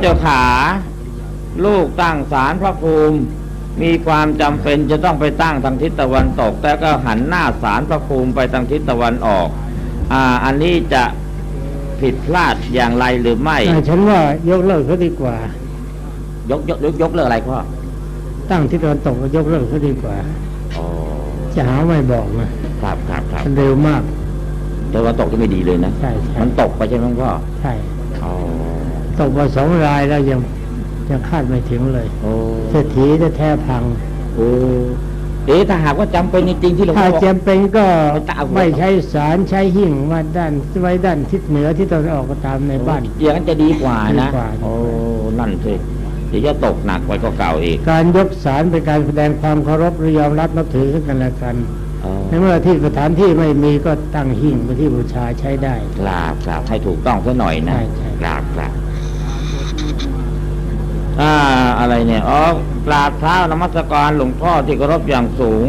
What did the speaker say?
เจ้าขาลูกตั้งศาลพระภูมิ มีความจำเป็นจะต้องไปตั้งทางทิศตะวันตก แต่ก็หันหน้าศาลพระภูมิไปทางทิศตะวันออก อ่า อันนี้จะผิดพลาดอย่างไรหรือไม่อ่าฉันว่ายกเลิกเขาดีกว่า ยกยกยกยกเลิกอะไรพ่อตั้งที่ตะวันตกก็ยกเลิกเขาดีกว่าอ๋อจะหาไม่บอกนะครับครับครับมันเร็วมากตะวันตกจะไม่ดีเลยนะใช่ใช่มันตกไปใช่ไหมพ่อ ใช่อ๋อ ตกมาสองรายแล้วยังยังคาดไม่ถึงเลยโอ้เศรษฐีแท้ๆพังโอ้เอ๊ะถ้าหากว่าจำเป็นจริงๆที่หลวงถ้าพ่อบอกจำเป็นก็ไปตากหัวไม่ใช้สารใช้หิ่งมาด้านไว้ด้านทิศเหนือที่ตะวันออกก็ตามในบ้านอย่างนั้นจะดีกว่านะดีกว่าโอ้นั่นสิเดี๋ยวจะตกหนักไปก็เก่าอีก การยกสารเป็นการแสดงความเคารพหรือยอมรับนับถือซึ่งกันและกันอ๋อในเมื่อที่สถานที่ไม่มีก็ตั้งหิ่งไปนที่บูชาใช้ได้กราบกราบให้ถูกต้องซะหน่อยนะใช่ใช่กราบกราบ อ่าอะไรเนี่ยอ๋อกราบเท้านมัสการหลวงพ่อที่เคารพอย่างสูง